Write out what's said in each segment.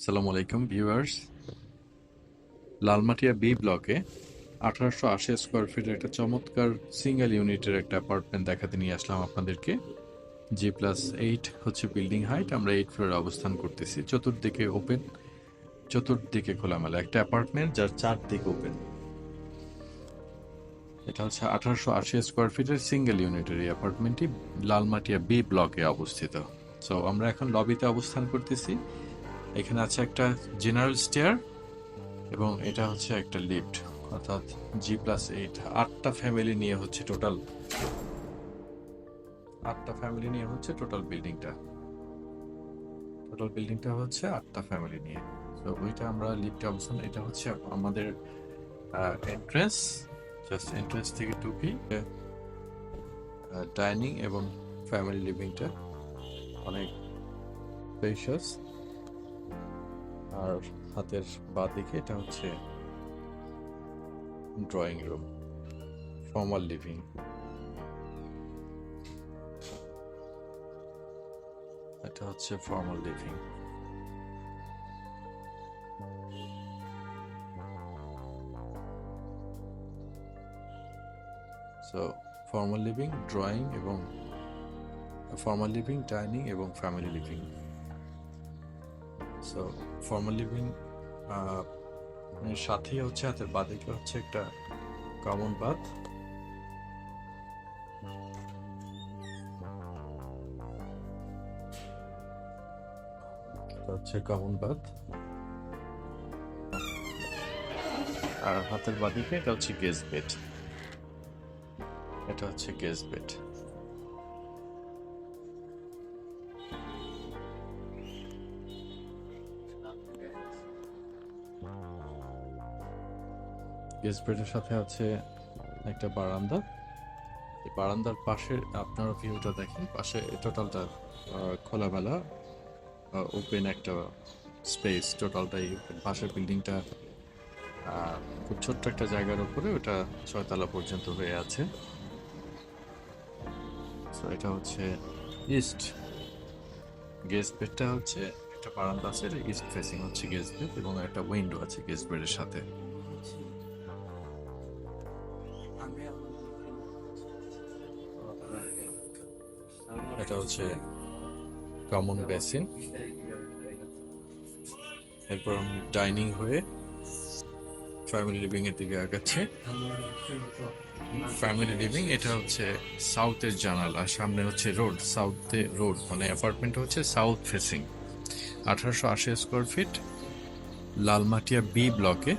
আসসালামু আলাইকুম, viewers. Lalmatia B ব্লকে আঠারোশো আশি স্কোয়ার ফিটের একটা চমৎকার সিঙ্গেল ইউনিটের একটা অ্যাপার্টমেন্ট দেখাতে নিয়ে আসলাম আপনাদেরকে। জি প্লাস এইট হচ্ছে বিল্ডিং হাইট আমরা এইট ফ্লোরে অবস্থান করতেছি। চতুর্দিকে ওপেন চতুর্দিকে খোলামেলা একটা অ্যাপার্টমেন্ট যার চারদিকে ওপেন এটা হচ্ছে আঠারোশো আশি স্কোয়ার ফিটের সিঙ্গেল ইউনিটের এই অ্যাপার্টমেন্টটি লালমাটিয়া বি ব্লকে অবস্থিত। সো আমরা এখন লবিতে অবস্থান করতেছি। এখানে আছে একটা জেনারেল স্টেয়ার এবং এটা হচ্ছে একটা লিফট অর্থাৎ জি প্লাস এইট আটটা ফ্যামিলি নিয়ে হচ্ছে টোটাল আটটা ফ্যামিলি নিয়ে হচ্ছে টোটাল বিল্ডিংটা টোটাল বিল্ডিংটা হচ্ছে আটটা ফ্যামিলি নিয়ে। তো ওইটা আমরা লিফটে অবস্থান, এটা হচ্ছে আমাদের এন্ট্রেন্স জাস্ট এন্ট্রেন্স থেকে টুপি ডাইনিং এবং ফ্যামিলি লিভিংটা অনেক স্পেশাস আর হাতের বা দিকে এটা হচ্ছে ড্রয়িং রুম ফর্মাল লিভিং এটা হচ্ছে formal living so formal living drawing এবং ফর্মাল লিভিং ডাইনিং এবং family living so formal living সাথেই হচ্ছে হাতের বাদিকে হচ্ছে একটা কমন বাথ হচ্ছে কমন বাথ আর হাতের বাদিকে এটা হচ্ছে গেস্ট বেড এটা হচ্ছে গেস্ট বেড গেস্ট বেডের সাথে আছে একটা বারান্দা। এই বারান্দার পাশে আপনারা ভিউটা দেখেন, পাশে টোটালটা খোলামেলা ওপেন একটা স্পেস টোটালটাই। পাশের বিল্ডিংটা খুব ছোট্ট একটা জায়গার উপরে, ওটা ছয়তলা পর্যন্ত হয়ে আছে। তো এটা হচ্ছে ইস্ট গেস্ট বেডটা হচ্ছে একটা বারান্দা আছে ইস্ট ফেসিং হচ্ছে গেস্ট বেড এবং একটা উইন্ডো আছে গেস্ট বেডের সাথে। এটা হচ্ছে কমন বেসিন এরপর ডাইনিং হয়ে ফ্যামিলি লিভিং এর দিকে আগাচ্ছি। ফ্যামিলি লিভিং এটা হচ্ছে সাউথের জানালা, সামনে হচ্ছে রোড সাউথে রোড মানে অ্যাপার্টমেন্ট হচ্ছে সাউথ ফেসিং আঠারোশো আশি স্কোয়ার ফিট লালমাটিয়া বি ব্লকে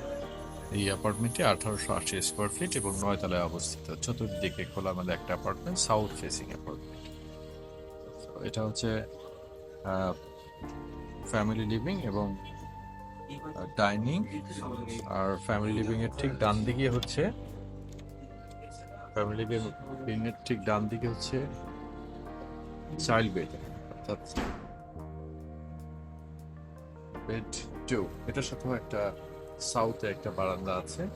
এই অ্যাপার্টমেন্টটি আঠারোশো আশি স্কোয়ার ফিট এবং নয়তলায় অবস্থিত। চতুর্দিকে খোলামেলা একটা অ্যাপার্টমেন্ট সাউথ ফেসিং অ্যাপার্টমেন্ট এটা হচ্ছে ফ্যামিলি লিভিং এবং ডাইনিং আর ফ্যামিলি লিভিং এর ঠিক ডান দিকে হচ্ছে ফ্যামিলি লিভিং এর ঠিক ডান দিকে হচ্ছে চাইল্ড বেড অর্থাৎ বেড টু এটার সাথেও একটা সাউথে একটা বারান্দা আছে।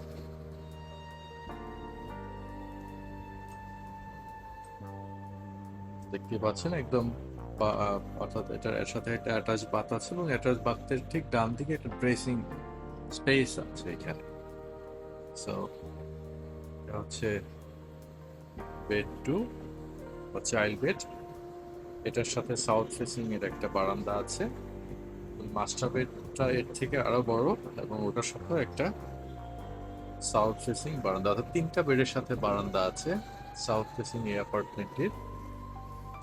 দেখতে পাচ্ছেন একদম অর্থাৎ এটার, এর সাথে একটা অ্যাটাচ বাত আছে এবং অ্যাটাচ বাথের ঠিক ডান দিকে একটা ড্রেসিং স্পেস আছে এখানে। সো হচ্ছে বেড টু বা চাইল্ড বেড এটার সাথে সাউথ ফেসিং এর একটা বারান্দা আছে। মাস্টার বেডটা এর থেকে আরও বড় এবং ওটার সাথেও একটা সাউথ ফেসিং বারান্দা। অর্থাৎ তিনটা বেডের সাথে বারান্দা আছে সাউথ ফেসিং এই অ্যাপার্টমেন্টের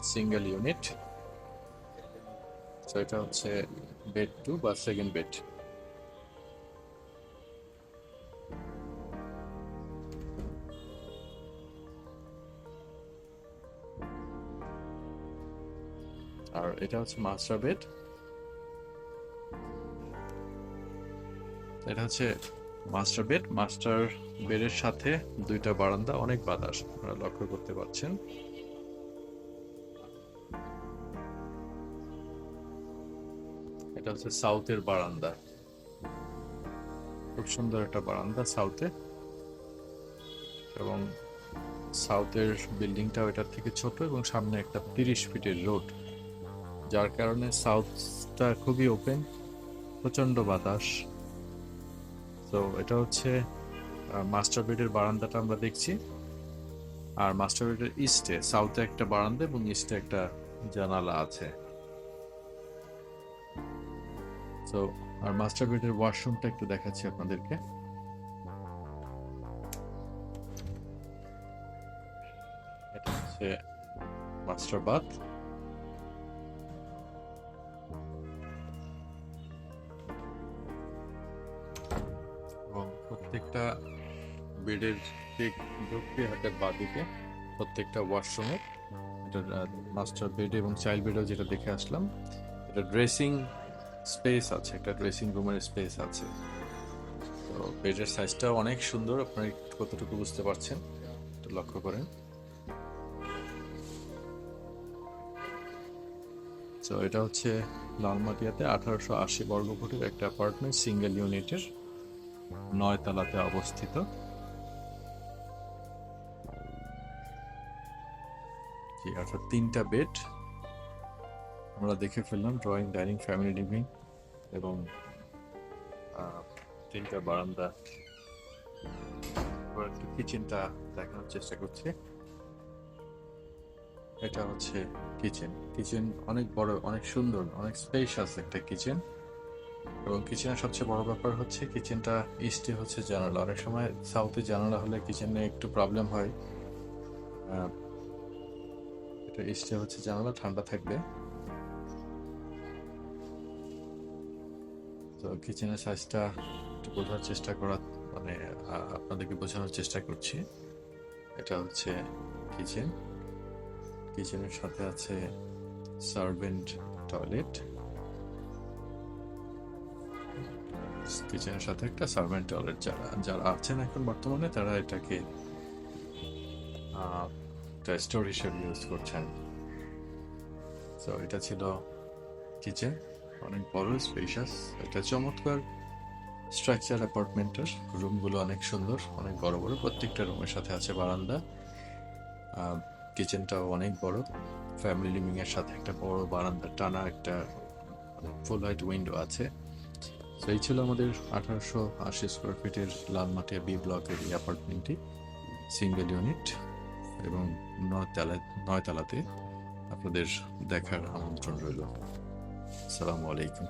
সিঙ্গেল ইউনিট এটা হচ্ছে বেড টু বা সেকেন্ড বেড আর এটা হচ্ছে মাস্টার বেড এটা হচ্ছে মাস্টার বেড মাস্টার বেডের সাথে দুইটা বারান্দা, অনেক বাতাস, আপনারা লক্ষ্য করতে পারছেন। এটা হচ্ছে সাউথের বারান্দা। খুব সুন্দর একটা বারান্দা সাউথে। এবং সাউথের বিল্ডিংটাও এটার থেকে ছোট এবং সামনে একটা তিরিশ ফিটের রোড। যার কারণে সাউথটা খুবই ওপেন প্রচণ্ড বাতাস। তো এটা হচ্ছে মাস্টার বেডের বারান্দাটা আমরা দেখছি। আর মাস্টার বেডের ইস্টে সাউথে একটা বারান্দা এবং ইস্টে একটা জানালা আছে। তো আর মাস্টার বেডের ওয়াশরুমটা একটু দেখাচ্ছি আপনাদেরকে। এটা হচ্ছে মাস্টার বাথ এবং প্রত্যেকটা বেডের ঢুকতে হাতের বাদিকে, প্রত্যেকটা ওয়াশরুমে এটা মাস্টার বেড এবং চাইল্ড বেডও যেটা দেখে আসলাম। এটা ড্রেসিং স্পেস আছে, একটা ড্রেসিং রুমের স্পেস আছে। তো বেডের সাইজটা অনেক সুন্দর, আপনারা কতটুকু বুঝতে পারছেন, একটু লক্ষ্য করেন। তো এটা হচ্ছে লালমাটিয়াতে আঠারোশো আশি বর্গফুটের একটা অ্যাপার্টমেন্ট, সিঙ্গেল ইউনিটের নয় তলাতে অবস্থিত অর্থাৎ তিনটা বেড। আমরা দেখে ফেললাম ড্রয়িং ডাইনিং ফ্যামিলি লিভিং এবং তিনটা বারান্দা। একটু কিচেনটা দেখানোর চেষ্টা করছি। এটা হচ্ছে কিচেন কিচেন অনেক বড়, অনেক সুন্দর, অনেক স্পেশাস একটা কিচেন এবং কিচেনের সবচেয়ে বড় ব্যাপার হচ্ছে কিচেনটা ইস্টে হচ্ছে জানালা। অনেক সময় সাউথে জানালা হলে কিচেনে একটু প্রবলেম হয়। এটা ইস্টে হচ্ছে জানালা, ঠান্ডা থাকবে। তো কিচেনের সাইজটা একটু বোঝার চেষ্টা করা মানে আপনাদেরকে বোঝানোর চেষ্টা করছি। এটা হচ্ছে কিচেন কিচেনের সাথে আছে সার্ভেন্ট টয়লেট কিচেনের সাথে একটা সার্ভেন্ট টয়লেট যারা যারা আছেন এখন বর্তমানে, তারা এটাকে স্টোর হিসেবে ইউজ করছেন। তো এটা ছিল কিচেন অনেক বড় স্পেশাস একটা চমৎকার স্ট্রাকচার অ্যাপার্টমেন্টের রুমগুলো অনেক সুন্দর, অনেক বড় বড়, প্রত্যেকটা রুমের সাথে আছে বারান্দা। কিচেনটাও অনেক বড়। ফ্যামিলি লিভিং এর সাথে একটা বড় বারান্দা, টানা একটা ফুল হাইট উইন্ডো আছে। তো এই ছিল আমাদের আঠারোশো আশি স্কোয়ার ফিটের লালমাটিয়া বি ব্লকের এই অ্যাপার্টমেন্টটি সিঙ্গেল ইউনিট এবং নয় নয়তলা নয়তলাতে আপনাদের দেখার আমন্ত্রণ রইল। আসসালামু আলাইকুম